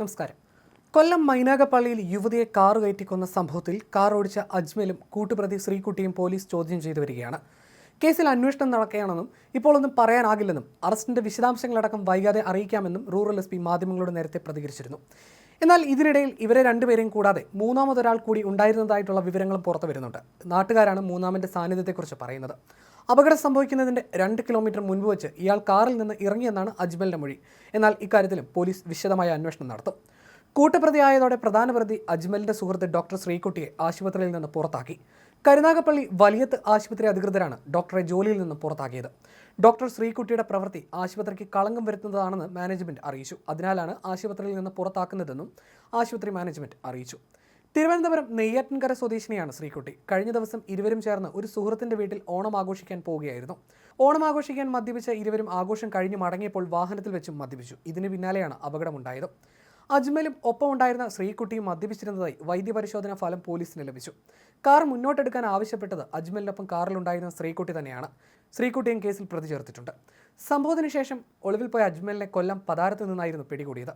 നമസ്കാരം. കൊല്ലം മൈനാഗപ്പള്ളിയിൽ യുവതിയെ കാർ കയറ്റിക്കൊന്ന സംഭവത്തിൽ കാർ ഓടിച്ച അജ്മലും കൂട്ടുപ്രതി ശ്രീകുട്ടിയും പോലീസ് ചോദ്യം ചെയ്തു വരികയാണ്. കേസിൽ അന്വേഷണം നടക്കുകയാണെന്നും ഇപ്പോൾ ഒന്നും പറയാനാകില്ലെന്നും അറസ്റ്റിന്റെ വിശദാംശങ്ങളടക്കം വൈകാതെ അറിയിക്കാമെന്നും റൂറൽ എസ് പി മാധ്യമങ്ങളോട് നേരത്തെ പ്രതികരിച്ചിരുന്നു. എന്നാൽ ഇതിനിടയിൽ ഇവരെ രണ്ടുപേരെയും കൂടാതെ മൂന്നാമതൊരാൾ കൂടി ഉണ്ടായിരുന്നതായിട്ടുള്ള വിവരങ്ങളും പുറത്തു വരുന്നുണ്ട്. നാട്ടുകാരാണ് മൂന്നാമന്റെ സാന്നിധ്യത്തെക്കുറിച്ച് പറയുന്നത്. അപകടം സംഭവിക്കുന്നതിന്റെ രണ്ട് കിലോമീറ്റർ മുൻപ് വെച്ച് ഇയാൾ കാറിൽ നിന്ന് ഇറങ്ങിയെന്നാണ് അജ്മലിന്റെ മൊഴി. എന്നാൽ ഇക്കാര്യത്തിലും പോലീസ് വിശദമായ അന്വേഷണം നടത്തും. കൂട്ടുപ്രതിയായതോടെ പ്രധാന പ്രതി അജ്മലിന്റെ സുഹൃത്ത് ഡോക്ടർ ശ്രീകുട്ടിയെ ആശുപത്രിയിൽ നിന്ന് പുറത്താക്കി. കരുനാഗപ്പള്ളി വലിയത്ത് ആശുപത്രി അധികൃതരാണ് ഡോക്ടറെ ജോലിയിൽ നിന്ന് പുറത്താക്കിയത്. ഡോക്ടർ ശ്രീകുട്ടിയുടെ പ്രവൃത്തി ആശുപത്രിക്ക് കളങ്കം വരുത്തുന്നതാണെന്ന് മാനേജ്മെന്റ് അറിയിച്ചു. അതിനാലാണ് ആശുപത്രിയിൽ നിന്ന് പുറത്താക്കുന്നതെന്നും ആശുപത്രി മാനേജ്മെന്റ് അറിയിച്ചു. തിരുവനന്തപുരം നെയ്യാറ്റിൻകര സ്വദേശിനിയാണ് ശ്രീകുട്ടി. കഴിഞ്ഞ ദിവസം ഇരുവരും ചേർന്ന് ഒരു സുഹൃത്തിന്റെ വീട്ടിൽ ഓണം ആഘോഷിക്കാൻ പോവുകയായിരുന്നു. ഓണം ആഘോഷിക്കാൻ മദ്യപിച്ച ഇരുവരും ആഘോഷം കഴിഞ്ഞ് മടങ്ങിയപ്പോൾ വാഹനത്തിൽ വെച്ചും മദ്യപിച്ചു. ഇതിന് പിന്നാലെയാണ് അപകടമുണ്ടായത്. അജ്മലും ഒപ്പമുണ്ടായിരുന്ന ശ്രീകുട്ടിയും മദ്യപിച്ചിരുന്നതായി വൈദ്യപരിശോധനാ ഫലം പോലീസിന് ലഭിച്ചു. കാർ മുന്നോട്ടെടുക്കാൻ ആവശ്യപ്പെട്ടത് അജ്മലിനൊപ്പം കാറിലുണ്ടായിരുന്ന ശ്രീകുട്ടി തന്നെയാണ്. ശ്രീകുട്ടിയും കേസിൽ പ്രതി ചേർത്തിട്ടുണ്ട് സംഭവത്തിന് ശേഷം ഒളിവിൽ പോയ അജ്മലിനെ കൊല്ലം പതാരത്ത് നിന്നായിരുന്നു പിടികൂടിയത്.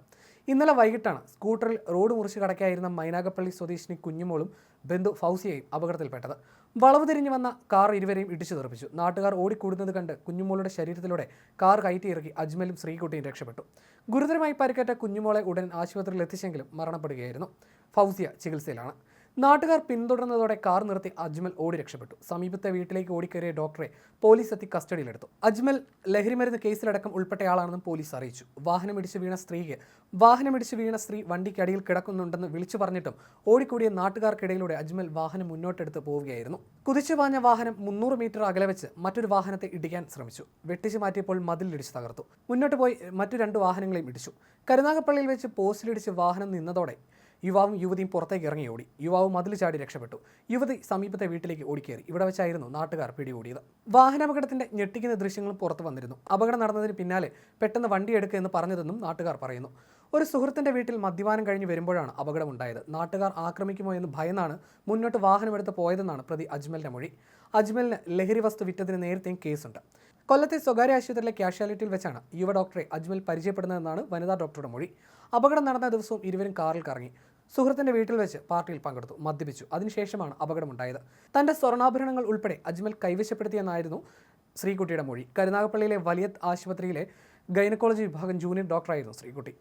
ഇന്നലെ വൈകിട്ടാണ് സ്കൂട്ടറിൽ റോഡ് മുറിച്ച് കടക്കായിരുന്ന മൈനാഗപ്പള്ളി സ്വദേശിനി കുഞ്ഞുമോളും ബന്ധു ഫൗസിയയും അപകടത്തിൽപ്പെട്ടത്. വളവ് തിരിഞ്ഞു വന്ന കാർ ഇരുവരെയും ഇടിച്ചു തെറിപ്പിച്ചു. നാട്ടുകാർ ഓടിക്കൂടുന്നത് കണ്ട് കുഞ്ഞുമോളുടെ ശരീരത്തിലൂടെ കാർ കയറ്റിയിറക്കി അജ്മലും ശ്രീകുട്ടിയും രക്ഷപ്പെട്ടു. ഗുരുതരമായി പരിക്കേറ്റ കുഞ്ഞുമോളെ ഉടൻ ആശുപത്രിയിൽ എത്തിച്ചെങ്കിലും മരണപ്പെടുകയായിരുന്നു. ഫൗസിയ ചികിത്സയിലാണ്. നാട്ടുകാർ പിന്തുടർന്നതോടെ കാർ നിർത്തി അജ്മൽ ഓടി രക്ഷപ്പെട്ടു. സമീപത്തെ വീട്ടിലേക്ക് ഓടിക്കയറിയ ഡോക്ടറെ പോലീസ് എത്തി കസ്റ്റഡിയിലെടുത്തു. അജ്മൽ ലഹരിമരുന്ന് കേസിലടക്കം ഉൾപ്പെട്ടയാളാണെന്നും പോലീസ് അറിയിച്ചു. വാഹനമിടിച്ച് വീണ സ്ത്രീക്ക് വാഹനമിടിച്ച് വീണ സ്ത്രീ വണ്ടിക്കടിയിൽ കിടക്കുന്നുണ്ടെന്ന് വിളിച്ചു പറഞ്ഞിട്ടും ഓടിക്കൂടിയ നാട്ടുകാർക്കിടയിലൂടെ അജ്മൽ വാഹനം മുന്നോട്ടെടുത്ത് പോവുകയായിരുന്നു. കുതിച്ചു പാഞ്ഞ വാഹനം മുന്നൂറ് മീറ്റർ അകലെ വെച്ച് മറ്റൊരു വാഹനത്തെ ഇടിക്കാൻ ശ്രമിച്ചു. വെട്ടിച്ചു മാറ്റിയപ്പോൾ മതിലിടിച്ച് തകർത്തു. മുന്നോട്ട് പോയി മറ്റു രണ്ട് വാഹനങ്ങളെയും ഇടിച്ചു. കരുനാഗപ്പള്ളിയിൽ വെച്ച് പോസ്റ്റിലിടിച്ച് വാഹനം നിന്നതോടെ യുവാവും യുവതിയും പുറത്തേക്ക് ഇറങ്ങി ഓടി. യുവാവ് മതിൽ ചാടി രക്ഷപ്പെട്ടു. യുവതി സമീപത്തെ വീട്ടിലേക്ക് ഓടിക്കേറി. ഇവിടെ വെച്ചായിരുന്നു നാട്ടുകാർ പിടികൂടിയത്. വാഹനാപകടത്തിന്റെ ഞെട്ടിക്കുന്ന ദൃശ്യങ്ങളും പുറത്തു വന്നിരുന്നു. അപകടം നടന്നതിന് പിന്നാലെ പെട്ടെന്ന് വണ്ടി എടുക്കുക എന്ന് പറഞ്ഞതെന്നും നാട്ടുകാർ പറയുന്നു. ഒരു സുഹൃത്തിന്റെ വീട്ടിൽ മദ്യപാനം കഴിഞ്ഞ് വരുമ്പോഴാണ് അപകടമുണ്ടായത് നാട്ടുകാർ ആക്രമിക്കുമോ എന്ന് ഭയന്നാണ് മുന്നോട്ട് വാഹനമെടുത്ത് പോയതെന്നാണ് പ്രതി അജ്മലിന്റെ മൊഴി. അജ്മലിന് ലഹരി വസ്തു വിറ്റതിന് നേരത്തെയും കേസുണ്ട്. കൊല്ലത്തെ സ്വകാര്യ ആശുപത്രിയിലെ കാഷ്വാലിറ്റിയിൽ വെച്ചാണ് യുവ ഡോക്ടറെ അജ്മൽ പരിചയപ്പെടുന്നതെന്നാണ് വനിതാ ഡോക്ടറുടെ മൊഴി. അപകടം നടന്ന ദിവസവും ഇരുവരും കാറിൽ കറങ്ങി. സുഹൃത്തിന്റെ വീട്ടിൽ വെച്ച് പാർട്ടിയിൽ പങ്കെടുത്തു മദ്യപിച്ചു. അതിനുശേഷമാണ് അപകടമുണ്ടായത്. തന്റെ സ്വർണാഭരണങ്ങൾ ഉൾപ്പെടെ അജ്മൽ കൈവശപ്പെടുത്തിയെന്നായിരുന്നു ശ്രീകുട്ടിയുടെ മൊഴി. കരുനാഗപ്പള്ളിയിലെ വലിയ ആശുപത്രിയിലെ ഗൈനക്കോളജി വിഭാഗം ജൂനിയർ ഡോക്ടറായിരുന്നു ശ്രീകുട്ടി.